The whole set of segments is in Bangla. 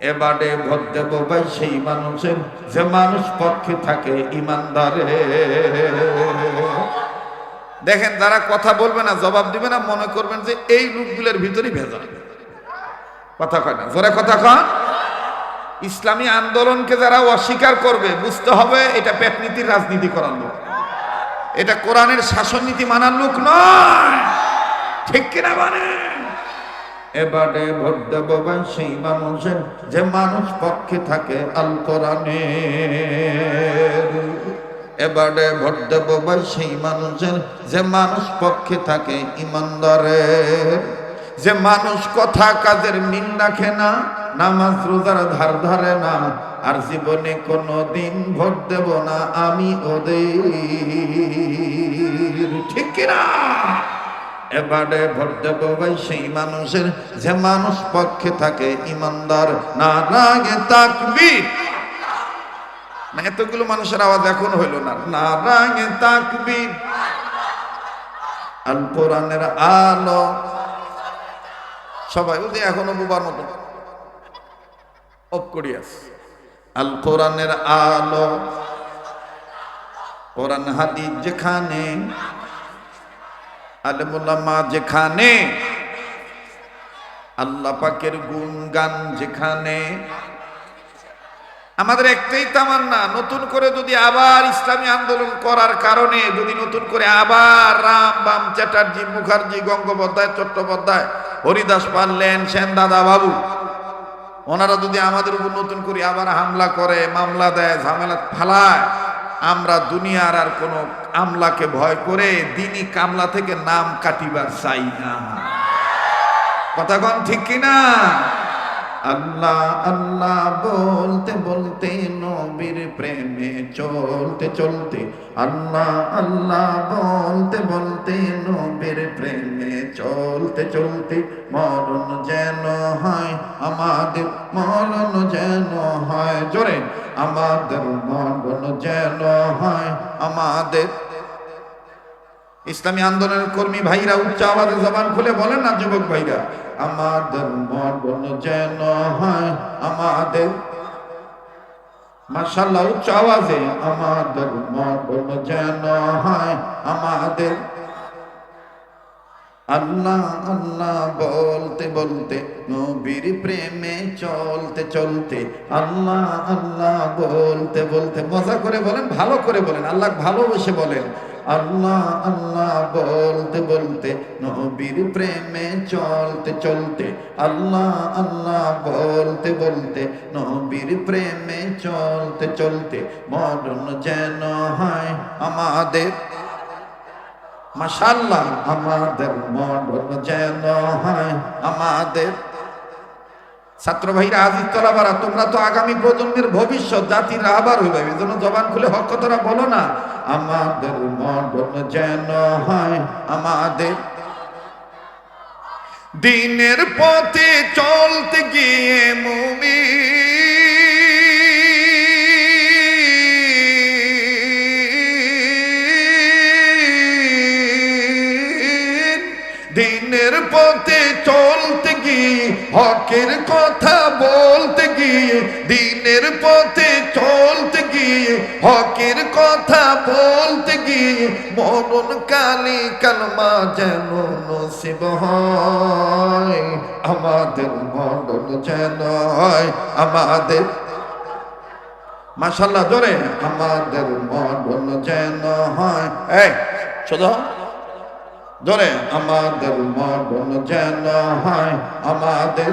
এবারে ভোট দেব ভাই সেই মানুষের, যে মানুষ পক্ষে থাকে, ইমানদারে। দেখেন, যারা কথা বলবে না, জবাব দিবে না, মনে করবেন যে এই লোকগুলোর ভিতরেই ভেজাল। কথা কয় না, জোরে কথা কন ইসলামী আন্দোলনকে যারা অস্বীকার করবে, বুঝতে হবে এটা পেটনীতির রাজনীতি করার লোক। এটা কোরআনের শাসন নীতি মানার লোক নয়। ঠিক কিনা মানে এবারে ভোট দেব ভাই সেই মানুষের, যে মানুষ পক্ষে থাকে আল কোরআনে এবারে ভোট দেব ভাই সেই মানুষের, যে মানুষ পক্ষে থাকে ইমানদারে যে মানুষ কথা কাজের মিল রাখে না, নামাজ রোজার ধার ধারে না, আর জীবনে কোনো দিন ভোট দেব না আমি ওদের। ঠিক কিনা? এবারে ভোট দেব ভাই সেই মানুষের। যে মানুষ পক্ষে থাকে, ইমানদার না রাগে তাকবীর। না এতগুলো মানুষের আওয়াজ এখন হইল না। না রাগে তাকবীর। আল কোরআনের আলো। সবাই বুঝি এখনও বুবার মতো। অফ করিয়াস আল কোরআনের আলো। কোরআন হাদিস যেখানে আলেমুল্লামা যেখানে, আল্লাহ পাকের গুণগান যেখানে। আমাদের একটাই তামান্না, নতুন করে যদি আবার ইসলামী আন্দোলন করার কারণে, যদি নতুন করে আবার রাম বাম চ্যাটার্জি, মুখার্জি, গঙ্গোপাধ্যায়, চট্টোপাধ্যায়, হরিদাস পারলেন, সেন দাদা বাবু, ওনারা যদি আমাদের উপর নতুন করে আবার হামলা করে, মামলা দেয়, ঝামেলা ফালায় আমরা দুনিয়ার আর কোন আমলাকে ভয় করে দিনই কামলা থেকে নাম কাটিবার চাই না। কথাগণ ঠিক কিনা আল্লাহ আল্লাহ বলতে বলতে নবীর প্রেমে চলতে চলতে, আল্লাহ আল্লাহ বলতে বলতে নবীর প্রেমে চলতে চলতে মরণ যেন হয় আমাদের, মরণ যেন হয়। জোরে। আমাদের মরণ যেন হয় আমাদের। ইসলামী আন্দোলনের কর্মী ভাইরা, উচ্চ আওয়াজে জবান খুলে বলেন না, যুবক ভাইরা আমাদের মরণ যেন হয় আমাদের। মাশাল্লাহ উচ্চ আওয়াজে আমাদের মরণ যেন হয় আমাদের। আল্লাহ আল্লাহ বলতে বলতে, নবীর প্রেমে চলতে চলতে, আল্লাহ আল্লাহ বলতে বলতে, মজা করে বলেন, ভালো করে বলেন আল্লাহ ভালোবেসে বলেন। আল্লাহ আল্লাহ বলতে বলতে, নবীর প্রেমে চলতে চলতে, আল্লাহ আল্লাহ বলতে বলতে, নবীর প্রেমে চলতে চলতে, মরণ যেন হয় আমাদের। মাশাল্লাহ আমাদের মরণ যেন হয় আমাদের। ছাত্র ভাইরা আজিজ তলাবারা, তোমরা তো আগামী প্রজন্মের ভবিষ্যৎ, জাতির আবার হইবে, এই জন্য জবান খুলে হক কথাটা বলো না। আমাদের মরণ যেন হয় আমাদের। দিনের পথে চলতে গিয়ে দিনের পথে চলতে গিয়ে, হকের কথা বলতে গিয়ে, দিনের পথে চলতে গিয়ে, হকের কথা বলতে গিয়ে, মরণ কালি কালমা যেন নসিব হয়, আমাদের মরণ যেন হয়, আমাদের মাশাল্লাহ জোরে, আমাদের মরণ যেন হয়। এই, শুধু ধরে, আমাদের মরণ যেন হয় আমাদের।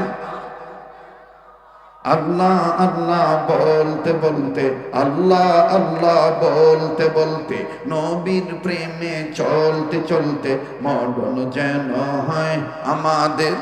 আল্লাহ আল্লাহ বলতে বলতে, আল্লাহ আল্লাহ বলতে বলতে, নবীর প্রেমে চলতে চলতে মরণ যেন হয় আমাদের।